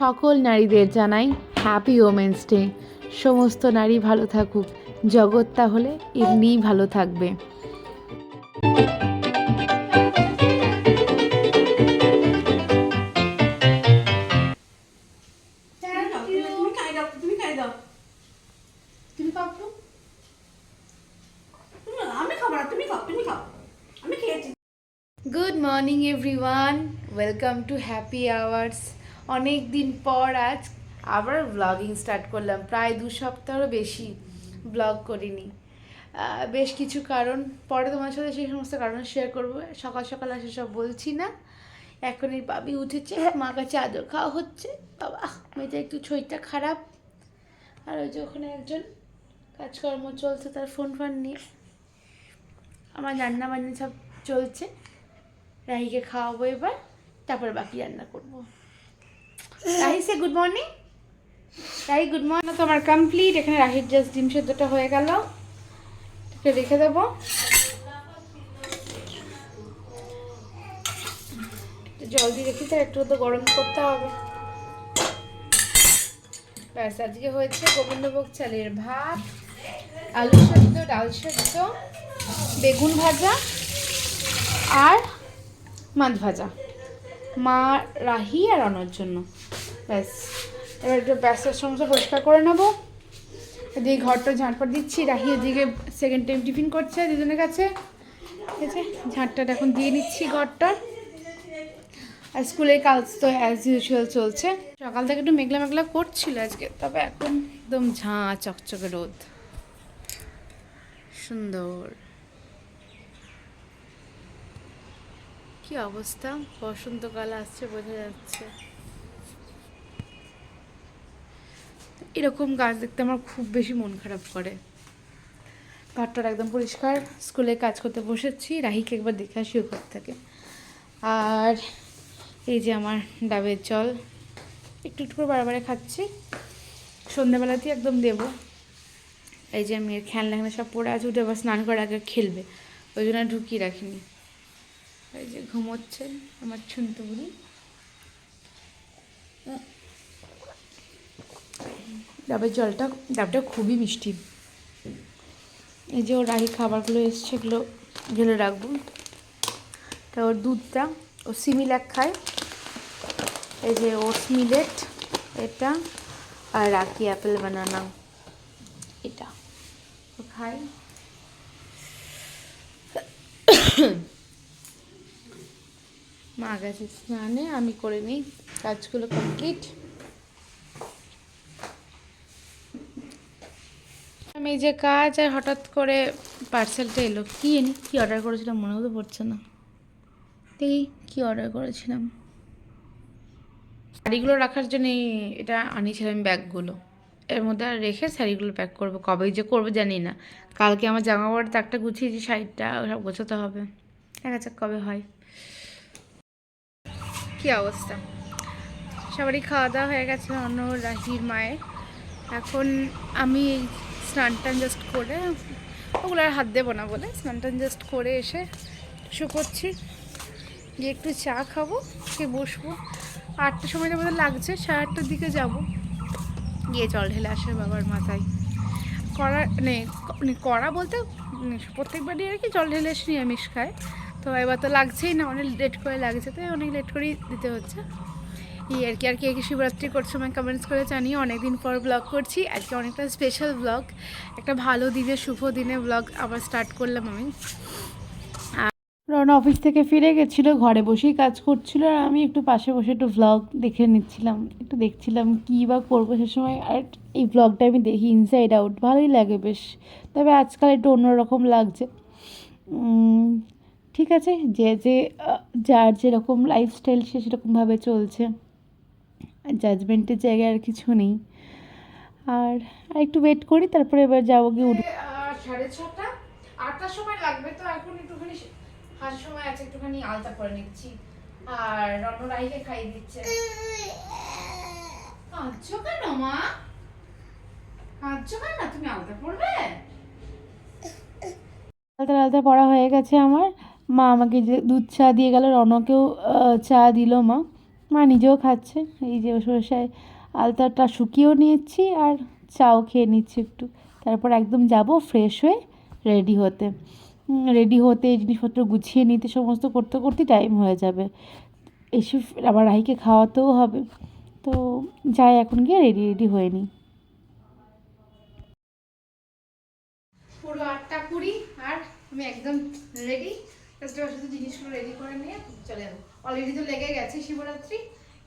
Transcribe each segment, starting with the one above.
সকল নারীদের জানাই হ্যাপি ওমেন্স ডে সমস্ত নারী ভালো থাকুক। জগৎ তাহলে এমনিই ভালো থাকবে। Good morning everyone welcome to happy hours অনেক দিন পর আজ আবার ব্লগিং স্টার্ট করলাম। প্রায় দু সপ্তাহেরও বেশি ব্লগ করিনি। বেশ কিছু কারণ, পরে তোমার সাথে সেই সমস্ত কারণ শেয়ার করব। সকাল সকাল আসে সব বলছি না। এখন এই বাবি উঠেছে মা কাছে আদর খাওয়া হচ্ছে। বাবা, মেয়েটা একটু শরীরটা খারাপ। আর ওই যে ওখানে একজন কাজকর্ম চলছে, তার ফোন ফোন নিয়ে। আমার রান্না বান্না সব চলছে। রাহিকে খাওয়াবো এবার, তারপর বাকি রান্না করব। রাহি সে good morning Rahi good morning তো আমার কমপ্লিট এখানে রাহির জাস্ট ডিম সেদ্ধটা হয়ে গেল। এটা রেখে দেবো। জল দিয়ে আর একটু তো গরম করতে হবে। ব্যাস, আজকে হয়েছে গোবিন্দভোগ চালের ভাত, আলু সেদ্ধ, ডাল সেদ্ধ, বেগুন ভাজা, আর মাছ ভাজা। মা, রাহি আর অনর জন্য। ব্যাস। এবার একটু ব্যস্ত সমস্ত পরিষ্কার করে নেব। এদিকে ঘরটা ঝাঁটপাট দিচ্ছি। রাহি ওদিকে সেকেন্ড টাইম টিফিন করছে দুজনের কাছে। ঠিক আছে? ঝাঁটটাটা এখন দিয়ে নিচ্ছি ঘরটা। আর স্কুলের কাজ তো অ্যাজ ইউজুয়াল চলছে। সকাল থেকে একটু মেঘলা মেঘলা করছিল আজকে, তবে এখন একদম ঝাঁ, চকচকে রোদ। সুন্দর। কি অবস্থা? বসন্তকাল আসছে, বোঝা যাচ্ছে। এরকম গাছ দেখতে আমার খুব বেশি মন খারাপ করে। ঘরটার একদম পরিষ্কার, স্কুলে কাজ করতে বসেছি, রাহিকে একবার দেখে আসি ঘর থেকে। আর এই যে আমার ডাবের জল, একটু একটু করে বারবারে খাচ্ছি। সন্ধ্যাবেলাতেই একদম দেবো। এই যে আমি খেলনা এখানে সব পড়ে আছে, উঠে আবার স্নান করার আগে খেলবে। ওই জন্য ঢুকিয়ে রাখিনি। এই যে ঘুমোচ্ছে আমার ছুনতে ডাবের জলটা, ডাবটা খুবই মিষ্টি। এই যে ওর রাহি খাবারগুলো এসছে, এগুলো ঢেলে রাখব। তা ওর দুধটা, ও সিমিলাক খায়। এই যে ওটস মিলেট, এটা আর রাখি অ্যাপেল বানানা, এটা। ও খাই মা গেছে স্নানে, আমি করে নিই। কাজগুলো কমপ্লিট। এই যে কাজ আর হঠাৎ করে পার্সেলটা এলো। কি এনি? কি অর্ডার করেছিলাম? মনেও তো পড়ছে না। দেখি কি অর্ডার করেছিলাম? শাড়িগুলো রাখার জন্য এটা আনিয়েছিলাম ব্যাগগুলো। এর মধ্যে আর রেখে শাড়িগুলো প্যাক করব। কবে যে করব জানি না। কালকে আমার জামা কাপড় তাকটা গুছিয়েছি শাড়িটা সব গোছাতে হবে। দেখা যাক কবে হয়। কি অবস্থা? সবারই খাওয়া দাওয়া হয়ে গেছে অন্য রাহির, মায়ের। এখন আমি স্নান টান জাস্ট করে ওগুলো আর হাত দেবো না বলে স্নান টান জাস্ট করে এসে শুকোচ্ছি গিয়ে একটু চা খাব, খেয়ে বসবো। আটটার সময় মধ্যে লাগছে, সাড়ে আটটার দিকে যাব। গিয়ে জল ঢেলে আসে বাবার মাথায়। করা মানে মানে করা বলতে মানে প্রত্যেকবারই আর কি জল ঢেলে এসে নিরামিষ খায়। তো এবার তো লাগছেই না, অনেক লেট করে লাগছে, তাই অনেক লেট করেই দিতে হচ্ছে। এই আর কি, আর কে শিবরাত্রি করছে আমায় কমেন্টস করে জানিয়ে অনেকদিন পর ব্লগ করছি, আজকে অনেকটা স্পেশাল ব্লগ একটা ভালো দিনে, শুভ দিনে ব্লগ আবার স্টার্ট করলাম আমি। রওনা অফিস থেকে ফিরে গেছিল, ঘরে বসেই কাজ করছিল, আর আমি একটু পাশে বসে একটু ভ্লগ দেখে নিচ্ছিলাম, একটু দেখছিলাম কী বা করব সে সময়। আর এই ভ্লগটা আমি দেখি ইনসাইড আউট ভালোই লাগে বেশ। তবে আজকাল একটু অন্যরকম লাগছে। ঠিক আছে, যে যে যার যেরকম লাইফস্টাইল সে সেরকমভাবে চলছে। জাজমেন্টের জায়গায় আর কিছু নেই। আর একটু ওয়েট করি তারপরে এবার যাব গিয়ে উঠবো। সাড়ে ছটা। আটটার সময় লাগবে তো এখন একটুখানি হাজার সময় আছে একটুখানি আলতা করে নিচ্ছি। আর রণরাইকে খাইয়ে দিচ্ছে। কাঁদছো কেন মা? কাঁদছো কেন? তুমি আলতা পড়বে আলতা আলতা পড়া হয়ে গেছে আমার। মা আমাকে যে দুধ চা দিয়ে গেল রনকেও চা দিল মা। মা নিজেও খাচ্ছে। এই যে সরষায় আলতাটা শুকিয়েও নিয়েছি আর চাও খেয়ে নিচ্ছি একটু। তারপর একদম যাব ফ্রেশ হয়ে রেডি হতে। রেডি হতে জিনিসপত্র গুছিয়ে নিতে সমস্ত করতে করতে টাইম হয়ে যাবে। এসে আবার রাহিকে খাওয়াতেও হবে। তো যাই, এখন গিয়ে রেডি রেডি হয়ে নিই। পুরো আটটা কুড়ি আর আমি একদম রেডি জাস্ট সাথে জিনিসগুলো রেডি করে নিয়ে চলে যাব। অলরেডি তো লেগে গেছে শিবরাত্রি।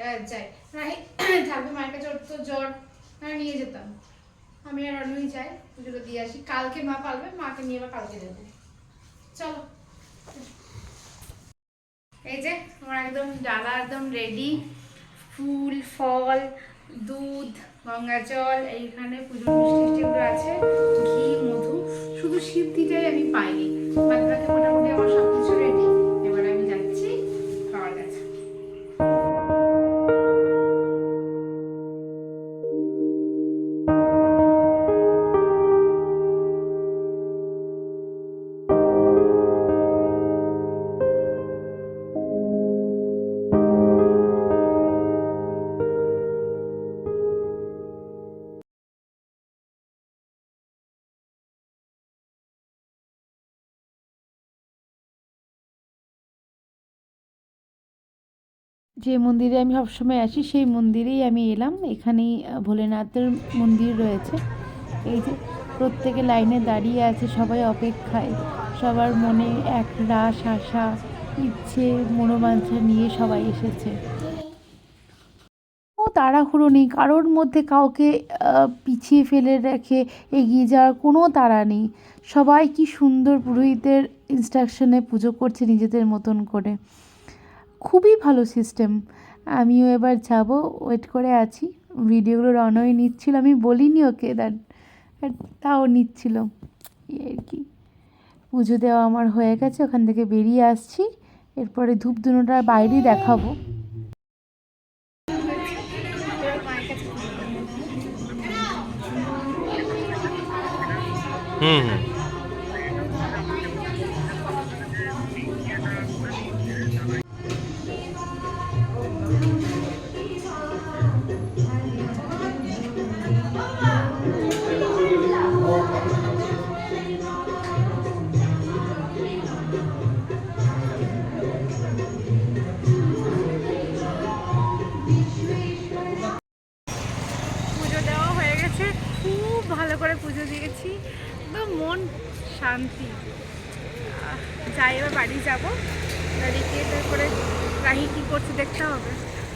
এবার যাই। থাকবে মায়ের কাছে ওর তো জ্বর। নিয়ে যেতাম। আমি আর অন্যই যাই, পুজোটা দিয়ে আসি। কালকে মা পালবে, মাকে নিয়ে এবার কালকে যাব। চলো। এই যে, আমার একদম ডালা একদম রেডি ফুল, ফল, দুধ, গঙ্গা জল, এইখানে পুজোর মিষ্টি আছে। ঘি, মধু। শুধু সিদ্ধিটাই আমি পাইনি। বাকি মোটামুটি আমার সব যে মন্দিরে আমি সবসময় আসি, সেই মন্দিরেই আমি এলাম। এখানেই ভোলেনাথের মন্দির রয়েছে। এই যে প্রত্যেকে লাইনে দাঁড়িয়ে আছে, সবাই অপেক্ষায়। সবার মনে এক রাস আশা, ইচ্ছে, মনোবাঞ্ছা নিয়ে সবাই এসেছে। ও তাড়াহুড়ো নেই, কারোর মধ্যে কাউকে পিছিয়ে ফেলে রেখে এগিয়ে যাওয়ার কোনো তাড়া নেই। সবাই কি সুন্দর পুরোহিতের ইনস্ট্রাকশনে পুজো করছে নিজেদের মতন করে। খুবই ভালো সিস্টেম আমিও এবার যাব। ওয়েট করে আছি। ভিডিওগুলো রনই নিচ্ছিল। আমি বলিনি ওকে দ্যাট তাও নিচ্ছিল। আর কি। পুজো দেওয়া আমার হয়ে গেছে। ওখান থেকে বেরিয়ে আসছি। এরপরে ধূপ ধুনোটা বাইরেই দেখাবো। হুম হুম। করে পুজো দিয়েছি। একদম মন শান্তি। যাই, এবার বাড়ি যাব। বাড়িতে তারপরে রাহি কী করছে দেখতে হবে।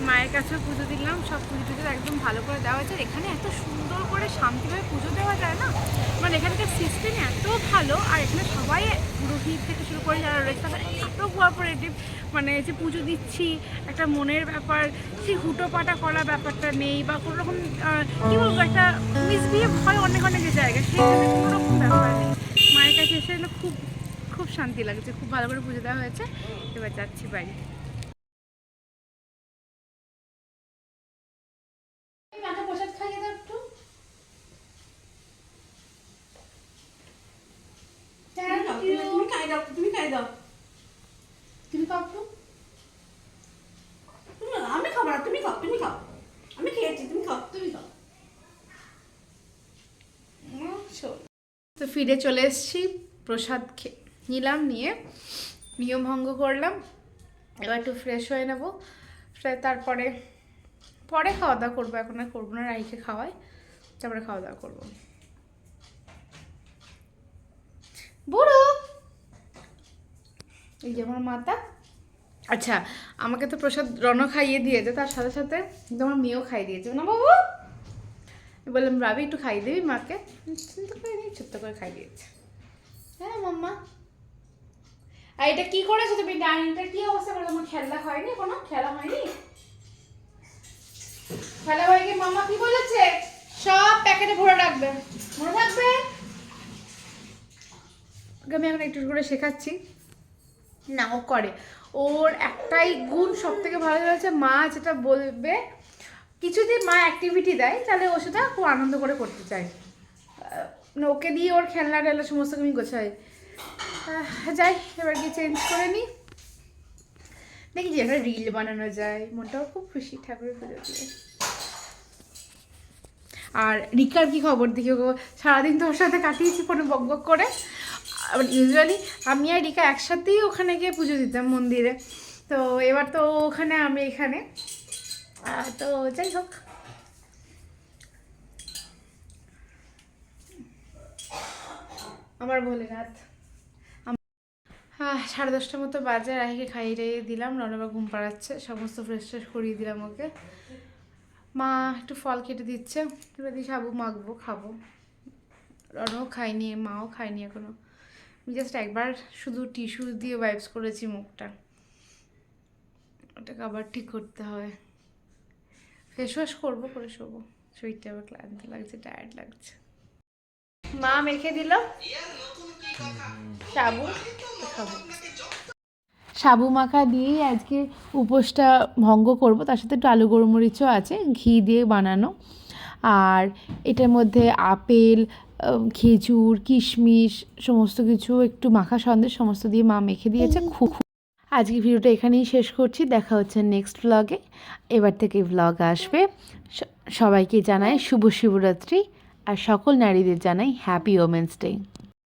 মায়ের কাছেও পুজো দিলাম, সব পুজো টুজো একদম ভালো করে দেওয়া যায় এখানে এত সুন্দর করে শান্তিভাবে পুজো দেওয়া যায় না? মানে এখানকার সিস্টেম এত ভালো, আর এখানে সবাই পুরোহিত থেকে শুরু করে যারা রয়েছে, তারা এত কোঅপারেটিভ মানে যে পুজো দিচ্ছি একটা মনের ব্যাপার সেই হুটোপাটা করা ব্যাপারটা নেই বা কোনো রকম কী বলব একটা মিসবিহেভ হয় অনেক অনেক জায়গায় সেই জন্য কোনো রকম ব্যাপার নেই। মায়ের কাছে এসে খুব খুব শান্তি লাগছে খুব ভালো করে পুজো দেওয়া হয়েছে। এবার যাচ্ছি বাড়ি। মাকে প্রসাদ খাইয়ে দাও একটু। তুমি খাই দাও তুমি খাই দাও তুমি খাও একটু তুমি আমি খাব না তুমি খাও তুমি খাও আমি খেয়েছি তুমি খাও তুমি খাও তো ফিরে চলে এসেছি। প্রসাদ খে, নিলাম, নিয়ে নিয়ম ভঙ্গ করলাম। এবার একটু ফ্রেশ হয়ে নেব। তারপরে, পরে খাওয়া দাওয়া করব। এখন আর করব না, রাইকে খাওয়াই। তারপরে খাওয়া দাওয়া করব। বুড়ো! এই যে আমার মাতা। আচ্ছা আমাকে তো প্রসাদ রণ খাইয়ে দিয়েছে। তার সাথে সাথে তোমার মেয়েও খাইয়ে দিয়েছে। না বাবু! বললাম, রাবি, একটু খাইয়ে দিবি মাকে? চিন্তা করে নিয়ে ছোট্ট করে খাইয়ে দিয়েছে। হ্যাঁ মাম্মা। আর এটা কি করেছ তুমি? ডাইনিংটা কি অবস্থা? করে তোমার খেলা হয়নি কোনো? খেলা হয়নি? খেলা হয়ে গিয়ে মাম্মা কি বলেছে? সব প্যাকেটে ভরে রাখবে। মনে রাখবে? আমি এখন একটু করে শেখাচ্ছি। না, ও করে। ওর একটাই গুণ সব থেকে ভালো হয়েছে, মা যেটা বলবে কিছু যদি মা অ্যাক্টিভিটি দেয়, তাহলে ও সেটা খুব আনন্দ করে করতে চায়। ওকে দিয়ে ওর খেলনা টেলনা সমস্ত আমি গোছাই যাই, এবার গিয়ে চেঞ্জ করে নিই দেখি যে রিল বানানো যায়, মনটাও খুব খুশি ঠাকুরের পুজো দিয়ে। আর রিকার কি খবর দেখি সারাদিন তোর সাথে কাটিয়েছি ফোনে বক বক করে। ইউজুয়ালি আমি আর রিকা একসাথেই ওখানে গিয়ে পুজো দিতাম মন্দিরে। তো এবার তো ওখানে, আমি এখানে। তো যাই হোক। আমার আহ, সাড়ে দশটার মতো বাজে রাহিকে খাইয়ে টাইয়ে দিলাম রনবা ঘুম পাড়াচ্ছে সমস্ত ফ্রেশ ফ্রেশ করিয়ে দিলাম ওকে। মা একটু ফল কেটে দিচ্ছে এবার দিয়ে সাবু মাখবো খাব। রনও খাইনি মাও খায়নি এখনও আমি জাস্ট একবার শুধু টিস্যু দিয়ে ওয়াইপস করেছি মুখটা। ওটাকে আবার ঠিক করতে হবে ফেস ওয়াশ করব করে শোবো। শরীরটা আবার ক্লান্ত লাগছে টায়ার্ড লাগছে। মা মেখে দিল। সাবু খাব। সাবু মাখা দিয়েই আজকে উপোসটা ভঙ্গ করব। তার সাথে একটু আলু গোলমরিচও আছে ঘি দিয়ে বানানো। আর এটার মধ্যে আপেল খেজুর কিশমিশ সমস্ত কিছু একটু মাখা সন্দেশ সমস্ত দিয়ে মা মেখে দিয়েছে খুব আজকে ভিডিওটা এখানেই শেষ করছি। দেখা হচ্ছে নেক্সট ব্লগে এবার থেকে ব্লগ আসবে। সবাইকে জানাই শুভ শিবরাত্রি আর সকল নারীদের জানাই হ্যাপি ওমেন্স ডে